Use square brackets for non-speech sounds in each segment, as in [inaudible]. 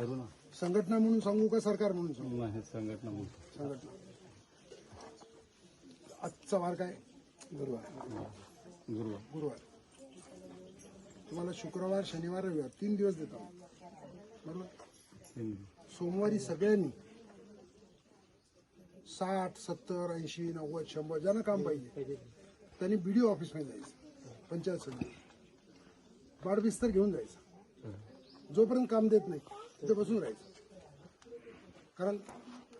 करू ना. संघटना म्हणून सांगू का सरकार म्हणून सांगू? नाही संघटना बोलतो संघटना. आजचा वार काय? गुरुवार. गुरुवार. गुरुवार. तुम्हाला शुक्रवार शनिवार रविवार तीन दिवस देतो. बरोबर? हिंदी सोमवारी सगळ्यांनी साठ सत्तर ऐंशी नव्वद शंभर ज्यांना काम पाहिजे त्यांनी बीडीओ ऑफिसमध्ये जायचं. पंचायत समिती. वाढबिस्तर घेऊन जायचं. जोपर्यंत काम देत नाही तिथे बसून राहायचं. कारण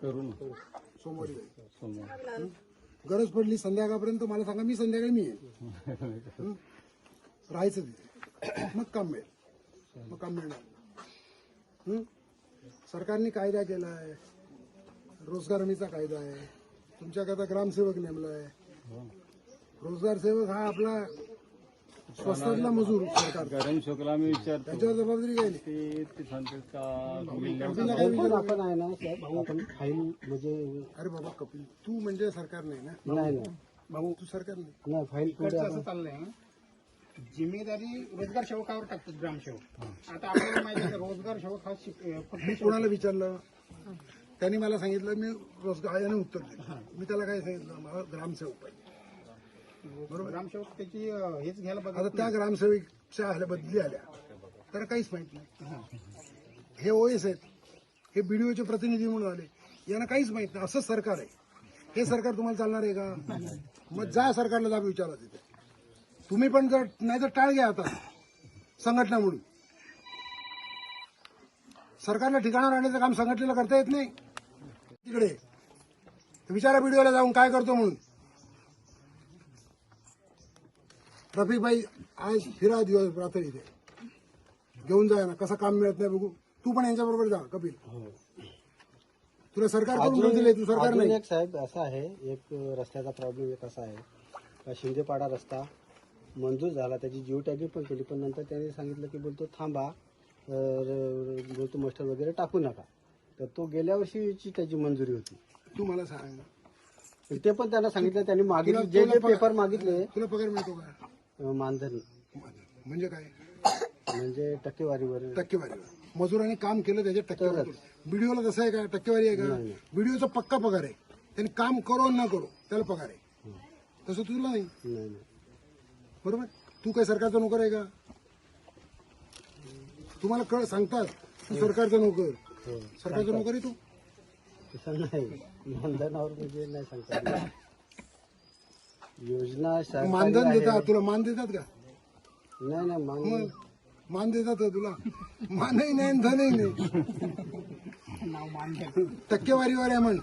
करू ना सोमवारी जायचं. सोमवार. गरज पडली संध्याकाळपर्यंत मला सांगा मी संध्याकाळी मी येईन. [laughs] हं? राहायचं तिथे. मग काम मिळेल. मग काम मिळणार. हं? सरकारने कायदा केला आहे रोजगार हमीचा कायदा आहे. तुमच्याकरता ग्रामसेवक नेमला आहे हो. रोजगार सेवक हा आपला स्वस्तातला मजूर सरकार. गरम शोकला आम्ही विचारतो. त्याच्यावर जबाबदारी काही नाही ते ते सांगतात का मिळणार कपिलला काय विचारू? आपण आहे ना साहेब आपण फाईल म्हणजे अरे बाबा कपिल तू म्हणजे सरकार नाही ना? नाही ना भाऊ तू सरकार नाही. नाही फाईल पुढे आपण असं चाललंय जिम्मेदारी रोजगार सेवकावर टाकतात ग्रामसेवक आता आपल्याला माहिती आहे का, रोजगार सेवक हा शिक- अं, फक्त मी कोणाला विचारलं? त्यांनी मला सांगितलं मी रोजगार याने उत्तर दिलं. मी त्याला काय सांगितलं? मला ग्रामसेवक पाहिजे. ग्रामसेवक त्याची हेच घ्यायला आता त्या ग्रामसेवकच्या आल्या बदली आल्या. तर काहीच माहीत नाही. हे ओएस आहेत. हे बीडीओचे प्रतिनिधी म्हणून आले. यांना काहीच माहीत नाही. असंच सरकार आहे. हे सरकार तुम्हाला चालणार आहे का? मग जा सरकारला जा विचारा तिथे. तुम्ही पण जर नाही तर टाळ घ्या आता. संघटना म्हणून. सरकारला ठिकाणावर आणण्याचं काम संघटनेला करता येत नाही. तिकडे. विचारा बीडीओला जाऊन काय करतो म्हणून. रफिकभाई आज फिरा दिवस रात्र इथे. घेऊन जा ना कसं काम मिळत नाही बघू. तू पण यांच्याबरोबर जा कपिल. तुला सरकार करून दिले तू सरकार नाही. एक साहेब असा आहे. एक रस्त्याचा प्रॉब्लेम एक असा आहे. शिंदेपाडा रस्ता मंजूर झाला. त्याची जिओ टॅगिंग पण केली. पण नंतर त्यांनी सांगितलं की बोलतो थांबा. बोलतो मस्टर वगैरे टाकू नका. तर तो गेल्या वर्षीची त्याची मंजुरी होती. तू मला सांग. ते पण त्यांना सांगितलं. त्यांनी मागितले. तुला- जे जे पेपर मागितले तुला पगार मिळतो का? मानधन. म्हणजे काय? म्हणजे टक्केवारीवर. टक्केवारी. मजुरांनी काम केलं त्याच्या टक्केवारी बीडीओला तसं आहे का? टक्केवारी आहे का? बीडीओचा पक्का पगार आहे. त्यांनी काम करो न करो त्याला पगार आहे. तसं तुला नाही. बरोबर? तू काय सरकारचा नोकर आहे का? तुम्हाला कळ सांगतात तू सरकारचा नोकर. सरकारचा नोकर आहे तू? नाही. मानधनावर म्हणजे नाही सांगता येणार. योजना मानधन आहे. देतात तुला मान देतात का? नाही नाही मान मग मान देतात का तुला? मानही नाही आणि धनही नाही. टक्केवारीवर आहे म्हण.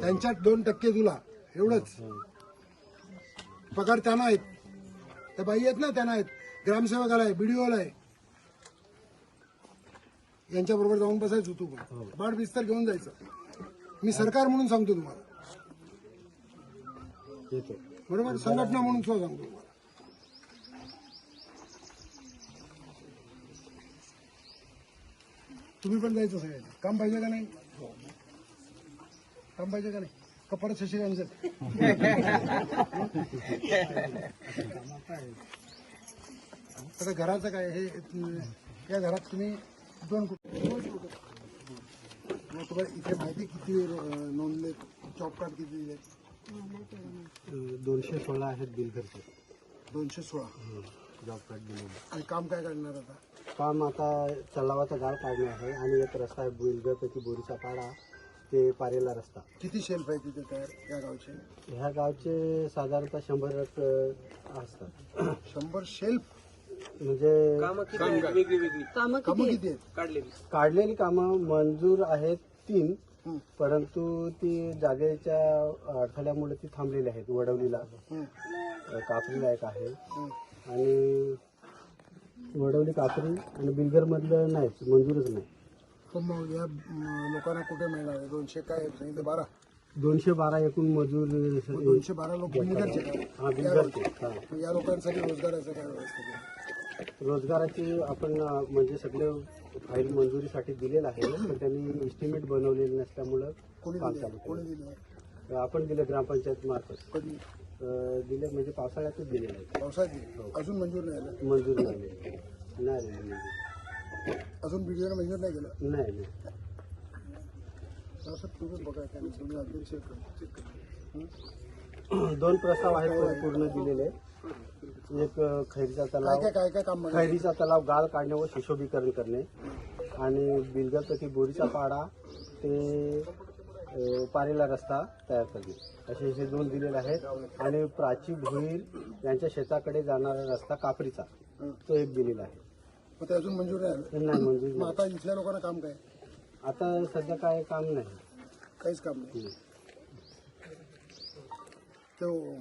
त्यांच्यात दोन टक्के तुला. एवढंच. पगार त्यांना आहेत. त्या बाई आहेत ना त्यांना आहेत. ग्रामसेवकाला आहे बीडीओला आहे. यांच्या बरोबर जाऊन बसायचो तू पण. बाड बिस्तर घेऊन जायचं. मी सरकार म्हणून सांगतो तुम्हाला. येतो बरोबर? संघटना म्हणून सुद्धा सांगतो तुम्हाला तुम्ही पण जायचं सगळ्यांनी. काम पाहिजे का नाही? काम पाहिजे का नाही? का परत शशिकांत आता घराचं काय? हे या घरात तुम्ही दोन तुम्हाला इथे माहिती किती नोंदले जॉब कार्ड किती दिले? दोनशे सोळा आहेत बिल खर्च दोनशे सोळा. जॉब कार्ड दिलेले. आणि काम काय करणार आता? काम आता तलावाचा गाळ काढणे आहे आणि एक रस्ता आहे बिलगरपैकी बोरीचा पाडा ते पारेला रस्ता. किती शेल्फ आहे तिथे तयार या गावचे? ह्या गावचे साधारणतः शंभर असतात. शंभर शेल्फ? म्हणजे कामं किती आहेत? काढलेली कामं मंजूर आहेत तीन. परंतु ती जागेच्या अडथळ्यामुळे ती थांबलेली आहेत वडवलीला कापरीला एक आहे. आणि वडवली कापरी आणि बिलगर मधलं नाहीच मंजूरच नाही. मग या लोकांना कुठे मिळणार दोनशे काय सांगितलं बारा? दोनशे बारा एकूण मजूर दोनशे बारा लोक हा? या बिलगरचे लोकांसाठी रोजगाराचं काय व्यवस्था? रोजगाराची आपण म्हणजे सगळे फाईल मंजुरीसाठी दिलेलं आहे पण त्यांनी एस्टिमेट बनवलेलं नसल्यामुळं कोणी काम चालू कोणी दिले? केलं. आपण दिलं ग्रामपंचायत मार्फत. कधी? दिले म्हणजे पावसाळ्यातच दिलेलं आहे. पावसाळ्यात दिले? अजून मंजूर नाही आलं? मंजूर नाही नाही नाही अजून व्हिडिओने मंजूर नाही केलं? नाही नाही. असं तुम्ही बघा काय तुम्ही अध्यक्ष चेक दोन प्रस्ताव आहेत पूर्ण दिलेले एक खैरीचा काय तलाव. काय काय काय काम बघा खैरीचा तलाव गाळ काढणे व सुशोभीकरण करणे. आणि बिलगरपैकी बोरीचा पाडा ते अ, पारेला रस्ता तयार करणे. असे हे दोन दिलेले आहेत. आणि प्राची भुईर यांच्या शेताकडे जाणारा रस्ता कापरीचा तो एक दिलेला आहे. मग ते अजून मंजूर नाही झालं. नाही मंजूर मग. आता इथल्या लोकांना काम काय? आता सध्या काय काम नाही. काहीच काम नाही. तो